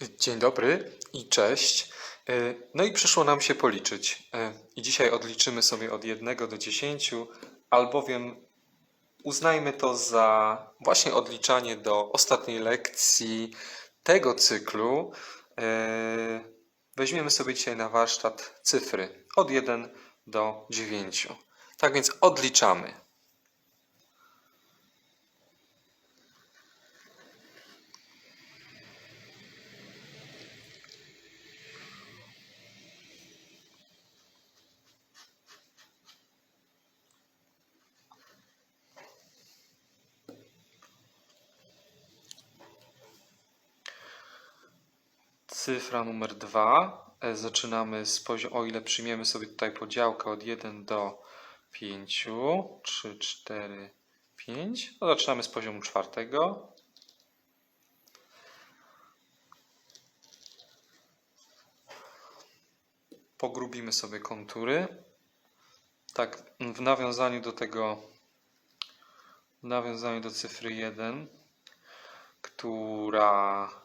Dzień dobry i cześć. E, No i przyszło nam się policzyć. E, I dzisiaj odliczymy sobie od 1 do 10, albowiem uznajmy to za właśnie odliczanie do ostatniej lekcji tego cyklu. E, Weźmiemy sobie dzisiaj na warsztat cyfry od 1 do 9. Tak więc odliczamy. Cyfra numer 2. Zaczynamy z poziomu, o ile przyjmiemy sobie tutaj podziałkę od 1 do 5, 3, 4, 5, to zaczynamy z poziomu czwartego. Pogrubimy sobie kontury. Tak, w nawiązaniu do tego, w nawiązaniu do cyfry 1, która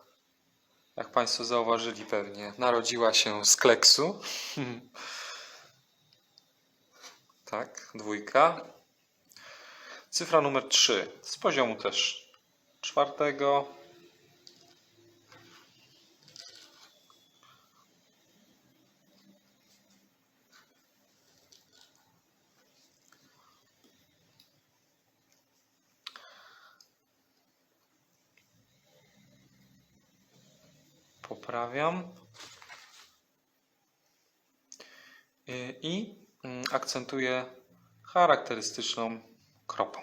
jak Państwo zauważyli pewnie, narodziła się z kleksu. tak, dwójka. Cyfra numer 3 z poziomu też czwartego. Poprawiam. Y, I mm, akcentuję charakterystyczną kropą.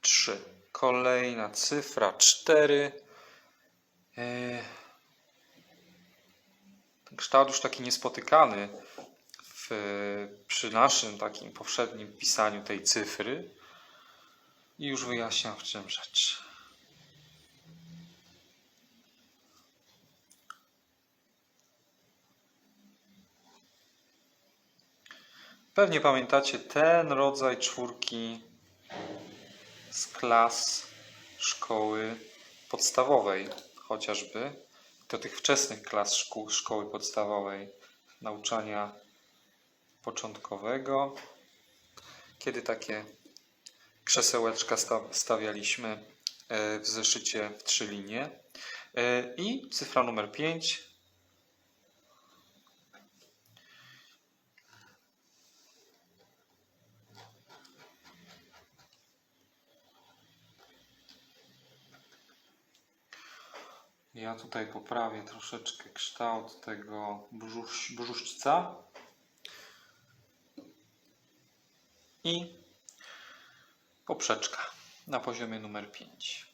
3. Kolejna cyfra 4. Ten kształt już taki niespotykany w, przy naszym takim powszednim pisaniu tej cyfry. I już wyjaśniam w czym rzecz. Pewnie pamiętacie ten rodzaj czwórki z klas szkoły podstawowej, chociażby do tych wczesnych klas szkół, szkoły podstawowej, nauczania początkowego, kiedy takie krzesełeczka sta- stawialiśmy e, w zeszycie w trzy linie. E, I cyfra numer 5 Ja tutaj poprawię troszeczkę kształt tego brzusz, brzuszca. I poprzeczka na poziomie numer 5.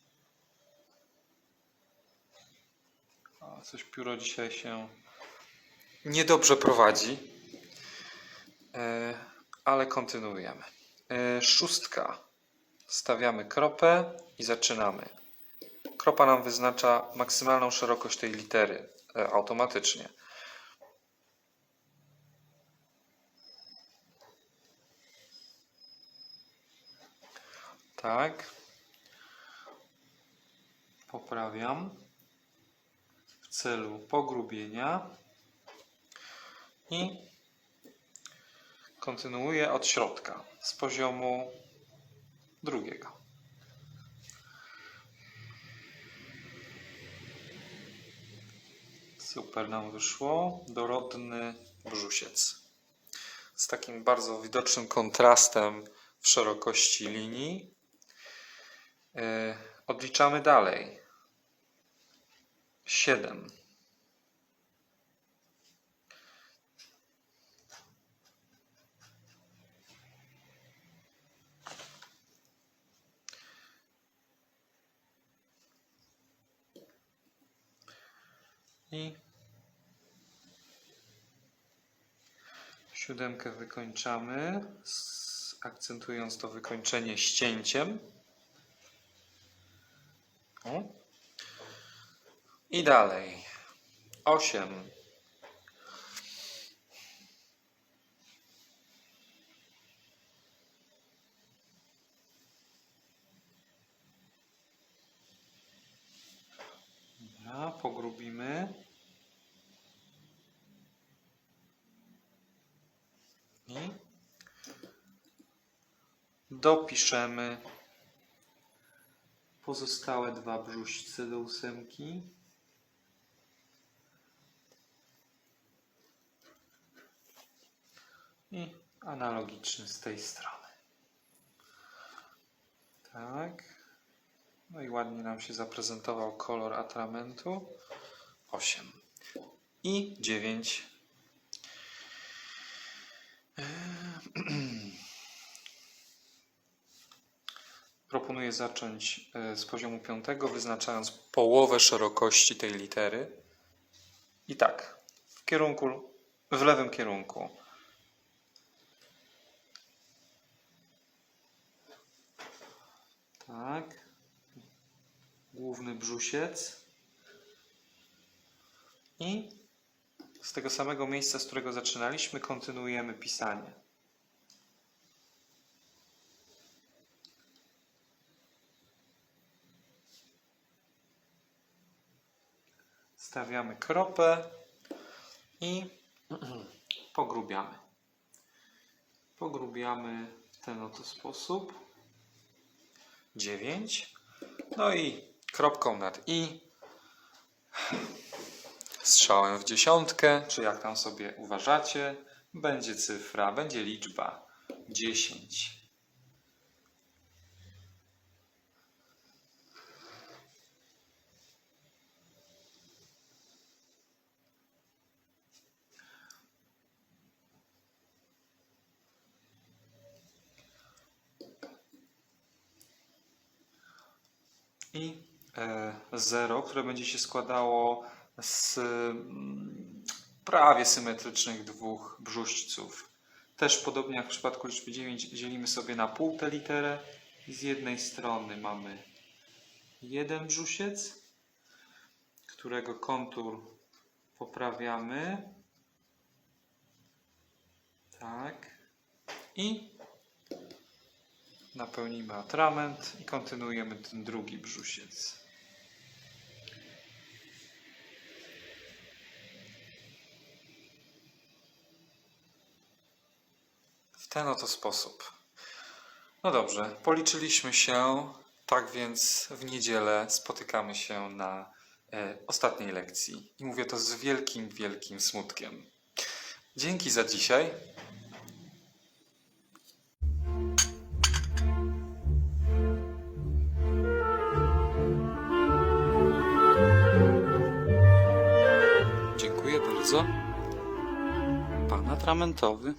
O, coś pióro dzisiaj się niedobrze prowadzi, E, ale kontynuujemy. E, Szóstka. Stawiamy kropę i zaczynamy. Kropa nam wyznacza maksymalną szerokość tej litery e, automatycznie. Tak. Poprawiam w celu pogrubienia i kontynuuję od środka z poziomu drugiego. Super nam wyszło. Dorodny brzusiec. Z takim bardzo widocznym kontrastem w szerokości linii. Yy, Odliczamy dalej. 7. I siódemkę wykończamy, akcentując to wykończenie ścięciem. O. I dalej. Osiem. Pogrubimy. I dopiszemy pozostałe dwa brzuśce do ósemki. I analogicznie z tej strony. Tak. No i ładnie nam się zaprezentował kolor atramentu. 8 i 9. Proponuję zacząć e, z poziomu 5, wyznaczając połowę szerokości tej litery. I tak, w kierunku, w lewym kierunku. Tak. Główny brzusiec. I z tego samego miejsca, z którego zaczynaliśmy, kontynuujemy pisanie. Stawiamy kropę i pogrubiamy. Pogrubiamy w ten oto sposób. 9. No i kropką nad i strzałem w dziesiątkę, czy jak tam sobie uważacie, będzie cyfra, będzie liczba 10. i e, 0, które będzie się składało z mm, prawie symetrycznych dwóch brzuźców. Też podobnie jak w przypadku liczby 9 dzielimy sobie na pół tę literę i z jednej strony mamy jeden brzusiec, którego kontur poprawiamy. Tak. I napełnimy atrament i kontynuujemy ten drugi brzusiec. W ten oto sposób. No dobrze, policzyliśmy się, tak więc w niedzielę spotykamy się na e, ostatniej lekcji. I mówię to z wielkim, wielkim smutkiem. Dzięki za dzisiaj. Bardzo. Pan atramentowy.